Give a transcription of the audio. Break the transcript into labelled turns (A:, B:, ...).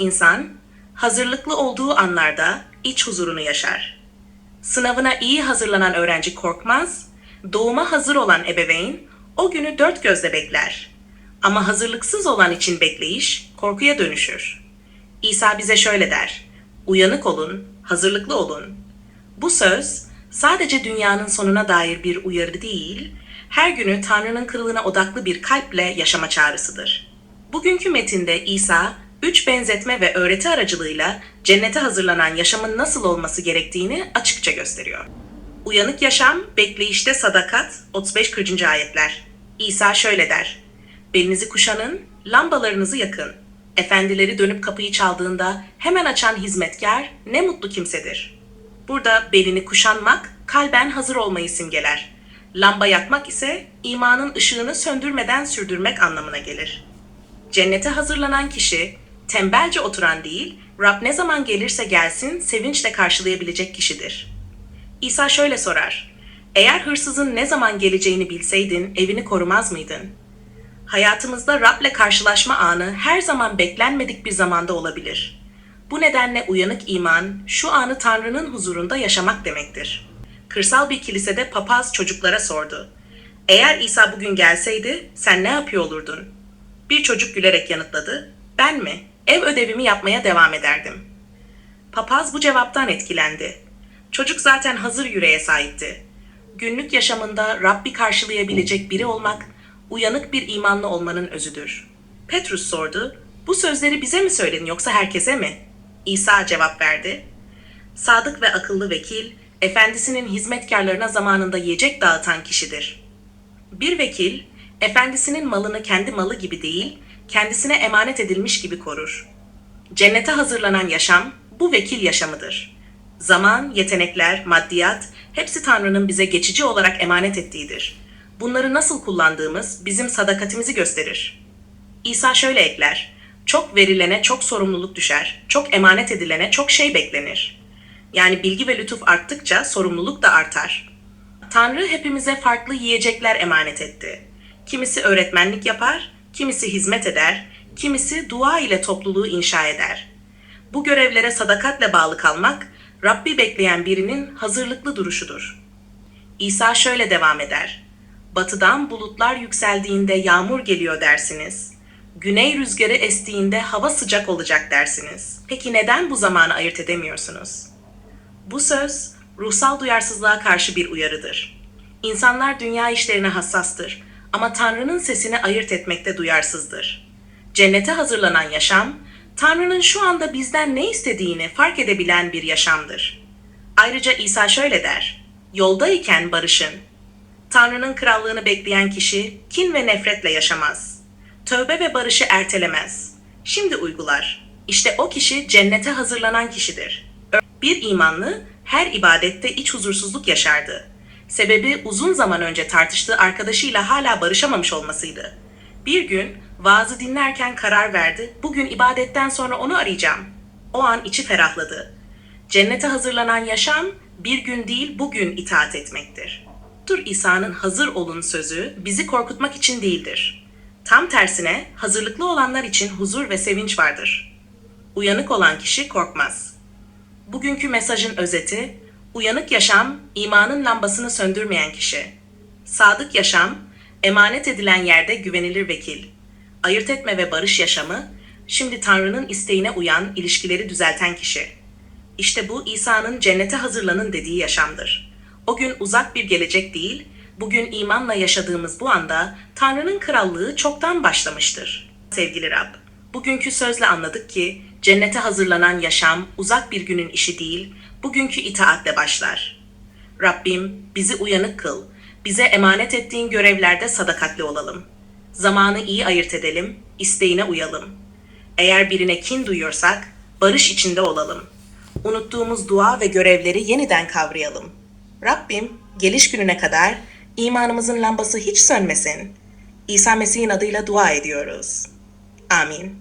A: İnsan, hazırlıklı olduğu anlarda iç huzurunu yaşar. Sınavına iyi hazırlanan öğrenci korkmaz, doğuma hazır olan ebeveyn o günü dört gözle bekler. Ama hazırlıksız olan için bekleyiş korkuya dönüşür. İsa bize şöyle der, uyanık olun, hazırlıklı olun. Bu söz sadece dünyanın sonuna dair bir uyarı değil, her günü Tanrı'nın kırılığına odaklı bir kalple yaşama çağrısıdır. Bugünkü metinde İsa, üç benzetme ve öğreti aracılığıyla cennete hazırlanan yaşamın nasıl olması gerektiğini açıkça gösteriyor. Uyanık yaşam, bekleyişte sadakat, 35-40. ayetler. İsa şöyle der, Belinizi kuşanın, lambalarınızı yakın. Efendileri dönüp kapıyı çaldığında hemen açan hizmetkar ne mutlu kimsedir. Burada belini kuşanmak, kalben hazır olmayı simgeler. Lamba yakmak ise imanın ışığını söndürmeden sürdürmek anlamına gelir. Cennete hazırlanan kişi, tembelce oturan değil, Rab ne zaman gelirse gelsin sevinçle karşılayabilecek kişidir. İsa şöyle sorar, eğer hırsızın ne zaman geleceğini bilseydin evini korumaz mıydın? Hayatımızda Rab'le karşılaşma anı her zaman beklenmedik bir zamanda olabilir. Bu nedenle uyanık iman, şu anı Tanrı'nın huzurunda yaşamak demektir. Kırsal bir kilisede papaz çocuklara sordu. Eğer İsa bugün gelseydi sen ne yapıyor olurdun? Bir çocuk gülerek yanıtladı. Ben mi? Ev ödevimi yapmaya devam ederdim. Papaz bu cevaptan etkilendi. Çocuk zaten hazır yüreğe sahipti. Günlük yaşamında Rabbi karşılayabilecek biri olmak, uyanık bir imanlı olmanın özüdür. Petrus sordu, bu sözleri bize mi söyledin yoksa herkese mi? İsa cevap verdi, sadık ve akıllı vekil, efendisinin hizmetkarlarına zamanında yiyecek dağıtan kişidir. Bir vekil, efendisinin malını kendi malı gibi değil, kendisine emanet edilmiş gibi korur. Cennete hazırlanan yaşam, bu vekil yaşamıdır. Zaman, yetenekler, maddiyat, hepsi Tanrı'nın bize geçici olarak emanet ettiğidir. Bunları nasıl kullandığımız bizim sadakatimizi gösterir. İsa şöyle ekler, çok verilene çok sorumluluk düşer, çok emanet edilene çok şey beklenir. Yani bilgi ve lütuf arttıkça sorumluluk da artar. Tanrı hepimize farklı yiyecekler emanet etti. Kimisi öğretmenlik yapar, kimisi hizmet eder, kimisi dua ile topluluğu inşa eder. Bu görevlere sadakatle bağlı kalmak, Rabbi bekleyen birinin hazırlıklı duruşudur. İsa şöyle devam eder. Batıdan bulutlar yükseldiğinde yağmur geliyor dersiniz. Güney rüzgarı estiğinde hava sıcak olacak dersiniz. Peki neden bu zamanı ayırt edemiyorsunuz? Bu söz ruhsal duyarsızlığa karşı bir uyarıdır. İnsanlar dünya işlerine hassastır ama Tanrı'nın sesini ayırt etmekte duyarsızdır. Cennete hazırlanan yaşam, Tanrı'nın şu anda bizden ne istediğini fark edebilen bir yaşamdır. Ayrıca İsa şöyle der, yoldayken barışın. Tanrı'nın krallığını bekleyen kişi kin ve nefretle yaşamaz. Tövbe ve barışı ertelemez. Şimdi uygular. İşte o kişi cennete hazırlanan kişidir. Bir imanlı her ibadette iç huzursuzluk yaşardı. Sebebi uzun zaman önce tartıştığı arkadaşıyla hala barışamamış olmasıydı. Bir gün vaazı dinlerken karar verdi. Bugün ibadetten sonra onu arayacağım. O an içi ferahladı. Cennete hazırlanan yaşam bir gün değil bugün itaat etmektir. Dur İsa'nın hazır olun sözü bizi korkutmak için değildir. Tam tersine hazırlıklı olanlar için huzur ve sevinç vardır. Uyanık olan kişi korkmaz. Bugünkü mesajın özeti, uyanık yaşam, imanın lambasını söndürmeyen kişi. Sadık yaşam, emanet edilen yerde güvenilir vekil. Ayırt etme ve barış yaşamı, şimdi Tanrı'nın isteğine uyan, ilişkileri düzelten kişi. İşte bu İsa'nın cennete hazırlanın dediği yaşamdır. O gün uzak bir gelecek değil, bugün imanla yaşadığımız bu anda Tanrı'nın krallığı çoktan başlamıştır. Sevgili Rab, bugünkü sözle anladık ki cennete hazırlanan yaşam uzak bir günün işi değil, bugünkü itaatle başlar. Rabbim bizi uyanık kıl, bize emanet ettiğin görevlerde sadakatli olalım. Zamanı iyi ayırt edelim, isteğine uyalım. Eğer birine kin duyuyorsak, barış içinde olalım. Unuttuğumuz dua ve görevleri yeniden kavrayalım. Rabbim, geliş gününe kadar imanımızın lambası hiç sönmesin. İsa Mesih'in adıyla dua ediyoruz. Amin.